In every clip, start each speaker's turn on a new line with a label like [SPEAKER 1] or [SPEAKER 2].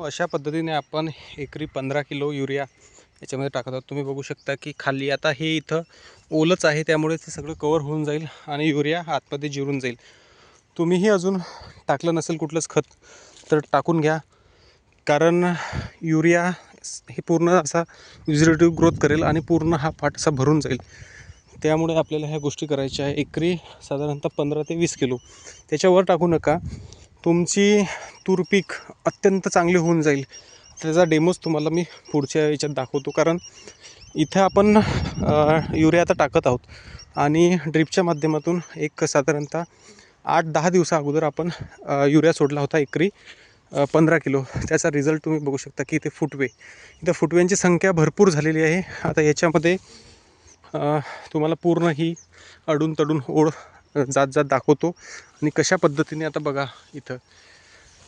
[SPEAKER 1] हो, अशा पद्धतीने आपण एकरी पंधरा किलो युरिया याच्यामध्ये टाकत आहोत. तुम्ही बघू शकता की खाली आता हे इथं ओलच आहे त्यामुळे ते सगळं कवर होऊन जाईल आणि युरिया आतमध्ये जिरून जाईल. तुम्हीही अजून टाकलं नसेल कुठलंच खत तर टाकून घ्या. कारण युरिया हे पूर्ण असा विजिटिव्ह ग्रोथ करेल आणि पूर्ण हा फाट असा भरून जाईल. त्यामुळे आपल्याला ह्या गोष्टी करायच्या आहे. एकरी साधारणतः पंधरा ते वीस किलो. त्याच्यावर टाकू नका. तुमची तूर पीक अत्यंत चांगली होऊन जाईल. त्याचा डेमोज तुम्हाला मी पुढच्या याच्यात दाखवतो. कारण इथे आपण युरिया आता टाकत आहोत. आणि ड्रिपच्या माध्यमातून एक साधारणतः आठ दहा दिवसा अगोदर आपण युरिया सोडला होता एकरी पंधरा किलो. त्याचा रिझल्ट तुम्ही बघू शकता की इथे फुटवे. इथं फुटव्यांची संख्या भरपूर झालेली आहे. आता याच्यामध्ये तुम्हाला पूर्ण ही अडून तडून ओढ जात जात दाखवतो. आणि कशा पद्धतीने आता बघा इथं.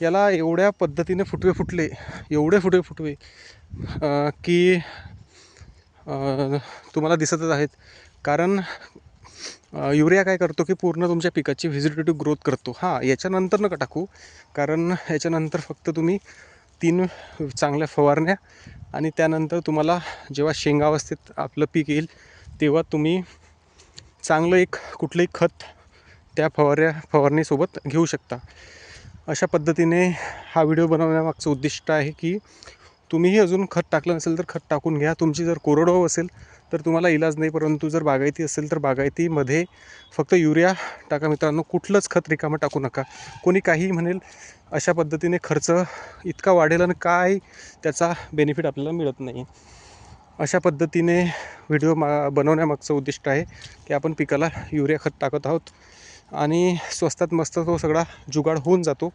[SPEAKER 1] याला एवढ्या पद्धतीने फुटवे फुटले एवढे फुटवे फुटवे की तुम्हाला दिसतच आहेत. कारण युरिया काय करतो की पूर्ण तुमच्या पिकाची व्हिजिटेटिव्ह ग्रोथ करतो. हां याच्यानंतर नका टाकू. कारण याच्यानंतर फक्त तुम्ही तीन चांगल्या फवारण्या आणि त्यानंतर तुम्हाला जेव्हा शेंगावस्थेत आपलं पीक येईल तेव्हा तुम्ही चांगलं एक कुठलंही खत त्या फवाऱ्या फवारणीसोबत घेऊ शकता. अशा पद्धतीने हा व्हिडिओ बनवण्यामागचं उद्दिष्ट आहे की तुम्हीही अजून खत टाकलं नसेल तर खत टाकून घ्या. तुमची जर कोरडवाहू असेल तर तुम्हाला इलाज नाही परंतु जर बागायती असेल तर बागायतीमध्ये फक्त युरिया टाका मित्रांनो. कुठलंच खत रिकामं टाकू नका. कोणी काहीही म्हणेल अशा पद्धतीने खर्च इतका वाढेल आणि काय त्याचा बेनिफिट आपल्याला मिळत नाही अशा पद्धतीने व्हिडिओ मा बनवण्यामागचं उद्दिष्ट आहे की आपण पिकाला युरिया खत टाकत आहोत आणि स्वस्तात मस्त तो सगळा जुगाड होऊन जातो.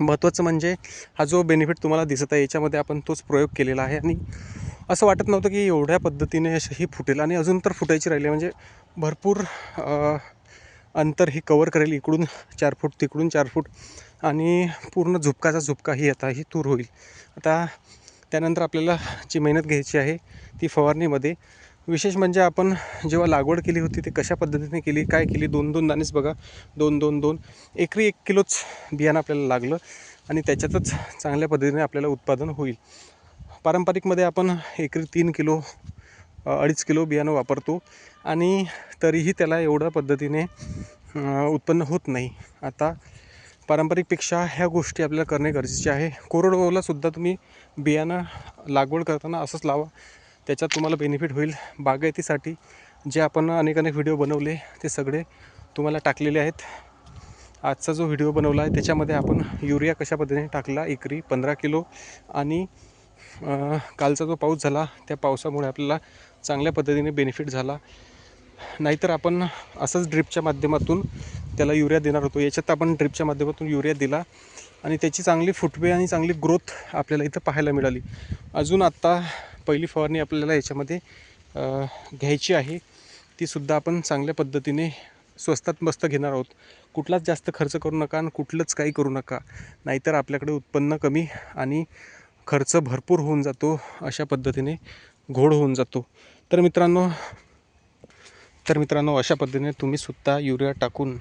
[SPEAKER 1] महत्त्वाचं म्हणजे हा जो बेनिफिट तुम्हाला दिसत आहे याच्यामध्ये आपण तोच प्रयोग केलेला आहे आणि असं वाटत नव्हतं की एवढ्या पद्धतीने अशी ही फुटेल आणि अजून तर फुटायची राहिली म्हणजे भरपूर अंतर ही कवर करेल इकडून चार फूट तिकडून चार फूट आणि पूर्ण झुपकाचा झुपका ही आता ही तूर होईल. आता त्यानंतर आपल्याला जी मेहनत घ्यायची आहे ती फवारणीमध्ये. विशेष म्हणजे आपण जेव्हा लागवड केली होती ते कशा पद्धतीने केली काय केली दोन दोन दाणेच बघा दोन दोन दोन एकरी एक किलोच बियाणं आपल्याला लागलं आणि त्याच्यातच चांगल्या पद्धतीने आपल्याला उत्पादन होईल. पारंपरिकमध्ये आपण एकरी तीन किलो अडीच किलो बियाणं वापरतो आणि तरीही त्याला एवढ्या पद्धतीने उत्पन्न होत नाही. आता पारंपरिकपेक्षा ह्या गोष्टी आपल्याला करणे गरजेचे आहे. कोरडवाहूला सुद्धा तुम्ही बियाणं लागवड करताना असंच लावा. त्याच्यात तुम्हाला बेनिफिट होईल. बागायतीसाठी जे आपण अनेक अनेक व्हिडिओ बनवले ते सगळे तुम्हाला टाकलेले आहेत. आजचा जो व्हिडिओ बनवला आहे त्याच्यामध्ये आपण युरिया कशा पद्धतीने टाकला एकरी पंधरा किलो आणि कालचा जो पाऊस झाला त्या पावसामुळे आपल्याला चांगल्या पद्धतीने बेनिफिट झाला. नाहीतर आपण असंच ड्रिपच्या माध्यमातून त्याला युरिया देणार होतो. याच्यात आपण ड्रिपच्या माध्यमातून युरिया दिला आणि त्याची चांगली फुटवे आणि चांगली ग्रोथ आपल्याला इथं पाहायला मिळाली. अजून आत्ता पहिली फवारणी आपल्याला याच्यामध्ये घ्यायची आहे. तीसुद्धा आपण चांगल्या पद्धतीने स्वस्तात मस्त घेणार आहोत. कुठलाच जास्त खर्च करू नका आणि कुठलंच काही करू नका. नाहीतर आपल्याकडे उत्पन्न कमी आणि खर्च भरपूर होऊन जातो अशा पद्धतीने घोड होऊन जातो. तर मित्रांनो तर मित्रांनो अशा पद्धतीने तुम्ही सुद्धा युरिया टाकून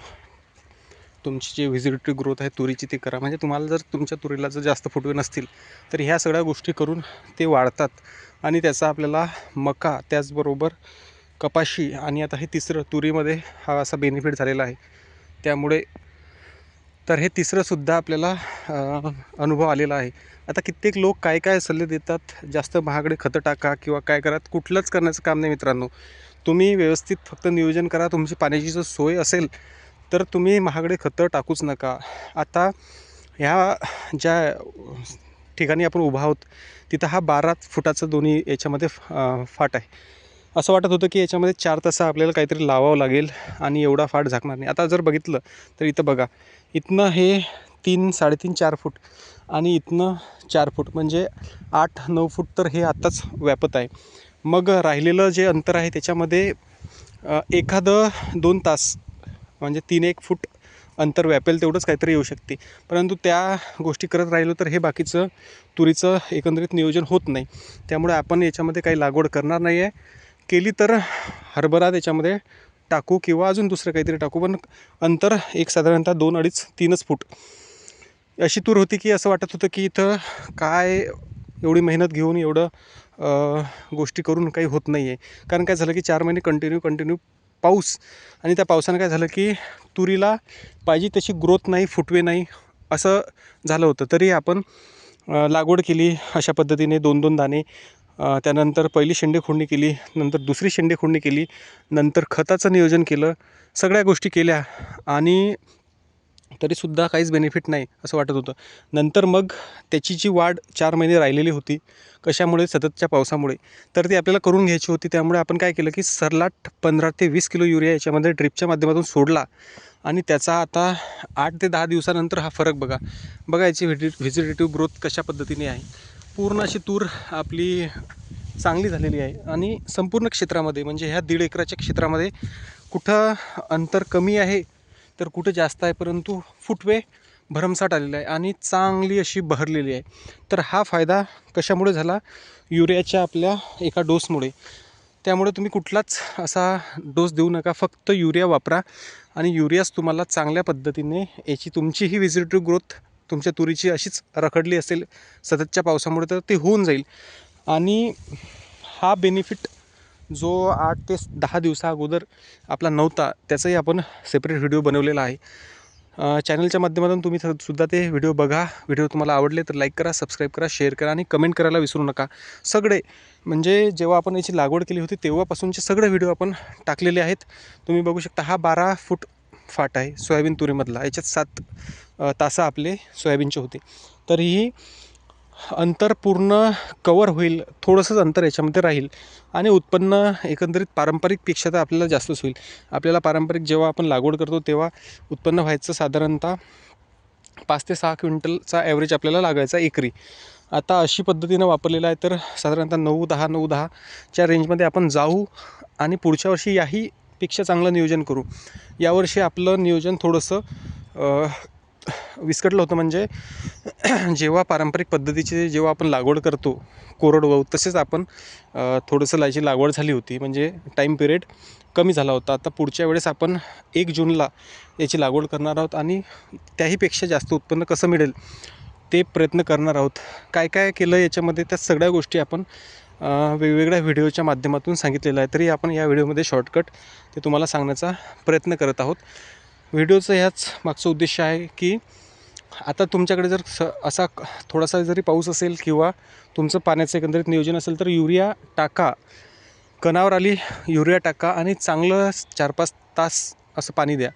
[SPEAKER 1] तुमची जी व्हिजिटिव्ह ग्रोथ आहे तुरीची ती करा. म्हणजे तुम्हाला जर तुमच्या तुरीला जर जास्त फुटवे नसतील तर ह्या सगळ्या गोष्टी करून ते वाढतात. आणि त्याचा आपल्याला मका त्याचबरोबर कपाशी आणि आता हे तिसरं तुरीमध्ये हा असा बेनिफिट झालेला आहे. त्यामुळे तर हे तिसरंसुद्धा आपल्याला अनुभव आलेला आहे. आता कित्येक लोक काय काय सल्ले देतात? जास्त महागडे खतं टाका किंवा काय करा? कुठलंच करण्याचं काम नाही मित्रांनो. तुम्ही व्यवस्थित फक्त नियोजन करा तुमची पाण्याची जर सोय असेल तर तुम्ही महागडे खतं टाकूच नका. आता ह्या ज्या ठिकाणी आपण उभा आहोत तिथं हा बारा फुटाचं दोन्ही याच्यामध्ये फाट आहे. असं वाटत होतं की याच्यामध्ये चार तास आपल्याला काहीतरी लावावं लागेल आणि एवढा फाट झाकणार नाही. आता जर बघितलं तर इथं बघा इथनं हे तीन साडेतीन चार फूट आणि इथनं चार फूट. म्हणजे आठ नऊ फूट तर हे आत्ताच व्यापत आहे. मग राहिलेलं जे अंतर आहे त्याच्यामध्ये एखादं दोन तास म्हणजे तीन एक फूट अंतर व्यापेल तेवढंच काहीतरी येऊ शकते. परंतु त्या गोष्टी करत राहिलो तर हे बाकीचं तुरीचं एकंदरीत नियोजन होत नाही. त्यामुळे आपण याच्यामध्ये काही लागवड करणार नाही आहे केली तर हरभरा त्याच्यामध्ये टाकू किंवा अजून दुसरं काहीतरी टाकू पण अंतर एक साधारणतः दोन अडीच तीनच फूट. अशी तूर होती की असं वाटत होतं की इथं काय एवढी मेहनत घेऊन एवढं गोष्टी करून काही होत नाही आहे कारण काय झालं की चार महिने कंटिन्यू कंटिन्यू पाऊस. आणि त्या पावसानं काय झालं की तुरीला पाहिजे तशी ग्रोथ नाही फुटवे नाही असं झालं होतं. तरी आपण लागवड केली अशा पद्धतीने दोन दोन दाणे. त्यानंतर पहिली शेंडे खोडणी केली नंतर दुसरी शेंडे खोडणी केली नंतर खताचं नियोजन केलं सगळ्या गोष्टी केल्या. आणि तरीसुद्धा काहीच बेनिफिट नाही असं वाटत होतं. नंतर मग त्याची जी वाढ चार महिने राहिलेली होती कशामुळे? सततच्या पावसामुळे. तर ती आपल्याला करून घ्यायची होती. त्यामुळे आपण काय केलं की सरलाट पंधरा ते वीस किलो युरिया याच्यामध्ये ड्रिपच्या माध्यमातून सोडला. आणि त्याचा आता आठ ते दहा दिवसानंतर हा फरक बघा. बघा याची व्हिजि व्हिजिटेटिव्ह ग्रोथ कशा पद्धतीने आहे. पूर्ण अशी तूर आपली चांगली झालेली आहे. आणि संपूर्ण क्षेत्रामध्ये म्हणजे ह्या दीड एकराच्या क्षेत्रामध्ये कुठं अंतर कमी आहे तर कुठं जास्त आहे परंतु फुटवे भरमसाठ आलेला आहे आणि चांगली अशी बहरलेली आहे. तर हा फायदा कशामुळे झाला? युरियाच्या आपल्या एका डोसमुळे. त्यामुळे तुम्ही कुठलाच असा डोस देऊ नका फक्त युरिया वापरा आणि युरियाच तुम्हाला चांगल्या पद्धतीने याची तुमची ही व्हिजिटिव्ह ग्रोथ तुमच्या तुरीची अशीच रखडली असेल सततच्या पावसामुळे तर ते होऊन जाईल. आणि हा बेनिफिट जो आठ ते दहा दिवसा अगोदर आपला नव्हता त्याचाही आपण सेपरेट व्हिडिओ बनवलेला आहे. चॅनलच्या माध्यमातून तुम्ही सुद्धा ते व्हिडिओ बघा. व्हिडिओ तुम्हाला आवडले तर लाईक करा सबस्क्राईब करा शेअर करा आणि कमेंट करायला विसरू नका. सगळे म्हणजे जेव्हा आपण याची लागवड केली होती तेव्हापासूनचे सगळे व्हिडिओ आपण टाकलेले आहेत. तुम्ही बघू शकता हा बारा फूट फाट आहे सोयाबीन तुरीमधला. याच्यात सात अ, तासं आपले सोयाबीनचे होते. तरीही अंतर पूर्ण कवर होईल थोडंसंच अंतर याच्यामध्ये राहील आणि उत्पन्न एकंदरीत पारंपरिकपेक्षा तर आपल्याला जास्तच होईल. आपल्याला पारंपरिक जेव्हा आपण लागवड करतो तेव्हा उत्पन्न व्हायचं साधारणतः पाच ते सहा क्विंटलचा ॲव्हरेज आपल्याला लागायचा एकरी. आता अशी पद्धतीनं वापरलेला आहे तर साधारणतः नऊ दहा नऊ दहाच्या रेंजमध्ये आपण जाऊ आणि पुढच्या वर्षी याही पेक्षा चांगलं नियोजन करू. यावर्षी आपलं नियोजन थोडंसं विस्कटलं होतं म्हणजे जेव्हा पारंपरिक पद्धतीचे जेव्हा आपण लागवड करतो कोरडवाहू तसेच आपण थोडंसं लायची लागवड झाली होती. म्हणजे टाईम पिरियड कमी झाला होता. आता पुढच्या वेळेस आपण एक जूनला याची लागवड करणार आहोत आणि त्याहीपेक्षा जास्त उत्पन्न कसं मिळेल ते प्रयत्न करणार आहोत. काय काय केलं याच्यामध्ये त्या सगळ्या गोष्टी आपण वेगवेगळ्या व्हिडिओच्या माध्यमातून सांगितलेलं आहे तरी आपण या व्हिडिओमध्ये शॉर्टकट ते तुम्हाला सांगण्याचा प्रयत्न करत आहोत. व्हिडिओचं ह्याच मागचं उद्देश आहे की आता तुमच्याकडे जर स असा थोडासा जरी पाऊस असेल किंवा तुमचं पाण्याचं एकंदरीत नियोजन असेल तर युरिया टाका. कणावर आली युरिया टाका आणि चांगलं चार पाच तास असं पाणी द्या.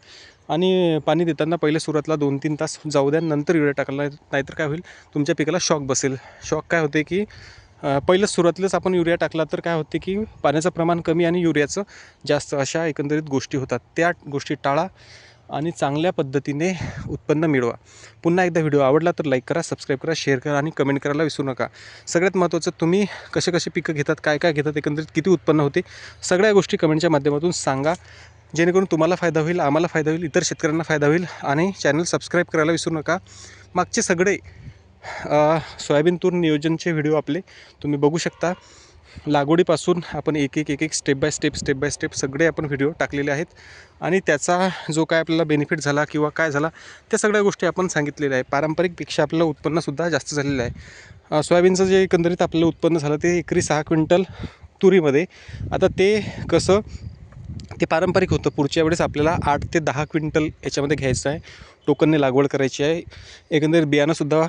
[SPEAKER 1] आणि पाणी देताना पहिले सुरुवातला दोन तीन तास जाऊ द्या नंतर युरिया टाकला नाहीतर काय होईल तुमच्या पिकाला शॉक बसेल. शॉक काय होते की पहिलं पहिलंच सुरुवातीलाच आपण युरिया टाकला तर काय होते की पाण्याचं प्रमाण कमी आणि युरियाचं जास्त अशा एकंदरीत गोष्टी होतात. त्या गोष्टी टाळा. आणि चांगल्या पद्धतीने उत्पन्न मिळवा. पुन्हा एकदा व्हिडिओ आवडला तर लाईक करा सबस्क्राईब करा शेअर करा आणि कमेंट करायला विसरू नका. सगळ्यात महत्त्वाचं तुम्ही कसे कसे पिकं घेतात काय काय घेतात एकंदरीत किती उत्पन्न होते सगळ्या गोष्टी कमेंटच्या माध्यमातून सांगा. जेणेकरून तुम्हाला फायदा होईल आम्हाला फायदा होईल इतर शेतकऱ्यांना फायदा होईल आणि चॅनल सबस्क्राईब करायला विसरू नका. मागचे सगळे सोयाबीन तूर नियोजनचे व्हिडिओ आपले तुम्ही बघू शकता. लागवडीपासून आपण एक एक एक एक step by step step by step सगळे आपण व्हिडिओ टाकलेले आहेत. आणि त्याचा जो काय आपल्याला बेनिफिट झाला किंवा काय झाला त्या सगळ्या गोष्टी आपण सांगितलेल्या आहे पारंपरिकपेक्षा आपलं उत्पन्नसुद्धा जास्त झालेलं आहे. सोयाबीनचं जे एकंदरीत आपलं उत्पन्न झालं ते एकरी सहा क्विंटल तुरीमध्ये. आता ते कसं ते पारंपरिक होतं. पुढच्या वेळेस आपल्याला आठ ते दहा क्विंटल याच्यामध्ये घ्यायचं आहे. टोकनने लागवड करायची आहे. एकंदरीत बियाणंसुद्धा